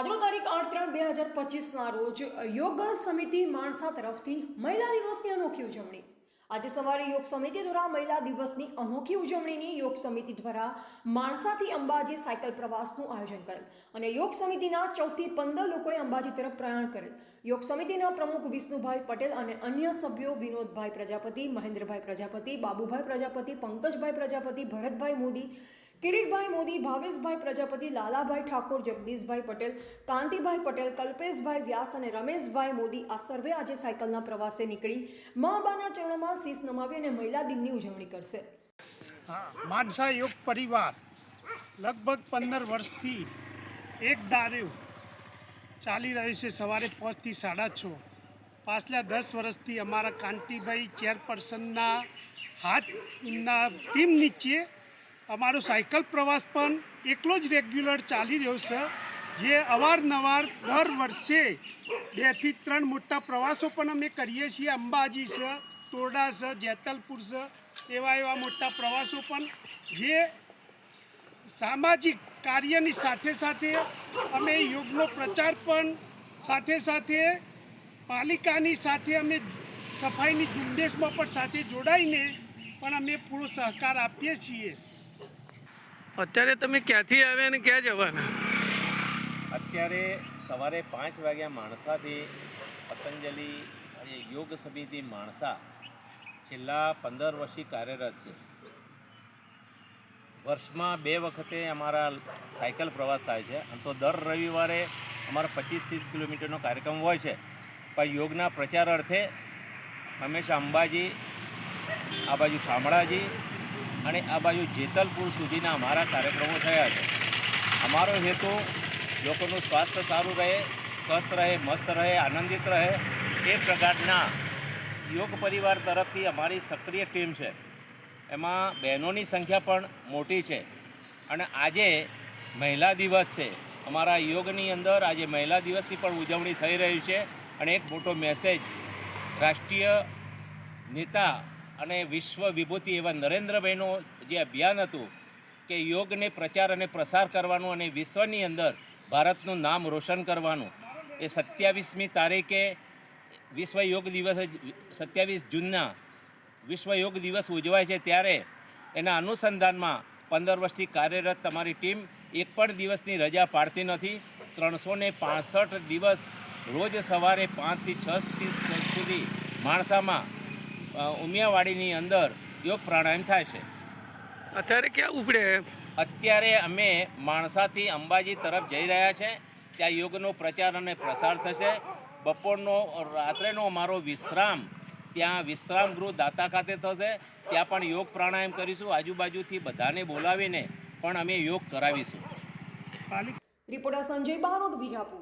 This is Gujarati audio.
આજનો તારીખ આઠ ત્રણ બે હજાર પચીસના રોજ યોગ સમિતિ માણસા તરફથી મહિલા દિવસની અનોખી ઉજવણી. આજે સવારે યોગ સમિતિ દ્વારા મહિલા દિવસની અનોખી ઉજવણીની યોગ સમિતિ દ્વારા માણસાથી અંબાજી સાયકલ પ્રવાસનું આયોજન કરેલ અને યોગ સમિતિના ચૌદથી પંદર લોકોએ અંબાજી તરફ પ્રયાણ કરેલ. યોગ સમિતિના પ્રમુખ વિષ્ણુભાઈ પટેલ અને અન્ય સભ્યો વિનોદભાઈ પ્રજાપતિ, મહેન્દ્રભાઈ પ્રજાપતિ, બાબુભાઈ પ્રજાપતિ, પંકજભાઈ પ્રજાપતિ, ભરતભાઈ મોદી કિરીટભાઈ મોદી, ભાવેશભાઈ પ્રજાપતિ, લાલાભાઈ ઠાકોર, જગદીશભાઈ પટેલ, કાંતિભાઈ પટેલ, કલ્પેશભાઈ વ્યાસ અને રમેશભાઈ મોદી આ સર્વે આજે સાયકલના પ્રવાસે નીકળી. મા બાના ચરણોમાં શીશ નમાવી અને મહિલા દિનની ઉજવણી કરશે. માનસા યોગ પરિવાર. લગભગ પંદર વર્ષથી એક દારૂ ચાલી રહ્યું છે. સવારે પાંચથી સાડા છ. પાછલા દસ વર્ષથી અમારા કાંતિભાઈ ચેરપર્સનના હાથ, એમના ટીમ નીચે અમારો સાયકલ પ્રવાસ પણ એકલો જ રેગ્યુલર ચાલી રહ્યો છે, જે અવારનવાર દર વર્ષે બેથી ત્રણ મોટા પ્રવાસો પણ અમે કરીએ છીએ. અંબાજી છે, તોરડા છે, જેતલપુર છે, એવા એવા મોટા પ્રવાસો પણ જે સામાજિક કાર્યની સાથે સાથે અમે યોગનો પ્રચાર પણ સાથે સાથે પાલિકાની સાથે અમે સફાઈની ઝુંબેશમાં પણ સાથે જોડાઈને પણ અમે પૂરો સહકાર આપીએ છીએ. અત્યારે તમે ક્યાંથી આવ્યા અને ક્યાં જવાના? અત્યારે સવારે પાંચ વાગ્યા માણસાથી પતંજલિ યોગ સમિતિ માણસા છેલ્લા પંદર વર્ષથી કાર્યરત છે. વર્ષમાં બે વખતે અમારા સાયકલ પ્રવાસ થાય છે અને તો દર રવિવારે અમારા પચીસ ત્રીસ કિલોમીટરનો કાર્યક્રમ હોય છે. પણ યોગના પ્રચાર અર્થે હંમેશા અંબાજી, આ બાજુ શામળાજી અને આ બાજુ જેતલપુર સુધીના અમારા કાર્યક્રમો થયા છે. અમારો હેતુ લોકોનું સ્વાસ્થ્ય સારું રહે, સ્વસ્થ રહે, મસ્ત રહે, આનંદિત રહે, એ પ્રકારના યોગ પરિવાર તરફથી અમારી સક્રિય ટીમ છે. એમાં બહેનોની સંખ્યા પણ મોટી છે. અને આજે મહિલા દિવસ છે. અમારા યોગની અંદર આજે મહિલા દિવસની પણ ઉજવણી થઈ રહી છે. અને એક મોટો મેસેજ રાષ્ટ્રીય નેતા અને વિશ્વ વિભૂતિ એવા નરેન્દ્રભાઈનું જે અભિયાન હતું કે યોગને પ્રચાર અને પ્રસાર કરવાનું અને વિશ્વની અંદર ભારતનું નામ રોશન કરવાનું, એ સત્યાવીસમી તારીખે વિશ્વ યોગ દિવસ સત્યાવીસ જૂનના વિશ્વ યોગ દિવસ ઉજવાય છે ત્યારે એના અનુસંધાનમાં પંદર વર્ષથી કાર્યરત તમારી ટીમ એક પણ દિવસની રજા પાડતી નથી. ત્રણસો ને દિવસ રોજ સવારે પાંચથી છ સુધી માણસામાં ઉમિયાવાડીની અંદર યોગ પ્રાણાયામ થાય છે. અત્યારે ક્યાં ઉપડે? અત્યારે અમે માણસાથી અંબાજી તરફ જઈ રહ્યા છે. ત્યાં યોગનો પ્રચાર અને પ્રસાર થશે. બપોરનો રાત્રેનો અમારો વિશ્રામ ત્યાં વિશ્રામ ગૃહ દાતા ખાતે થશે. ત્યાં પણ યોગ પ્રાણાયામ કરીશું. આજુબાજુથી બધાને બોલાવીને પણ અમે યોગ કરાવીશું. રિપોર્ટર સંજય બારોટ વિજાપુર.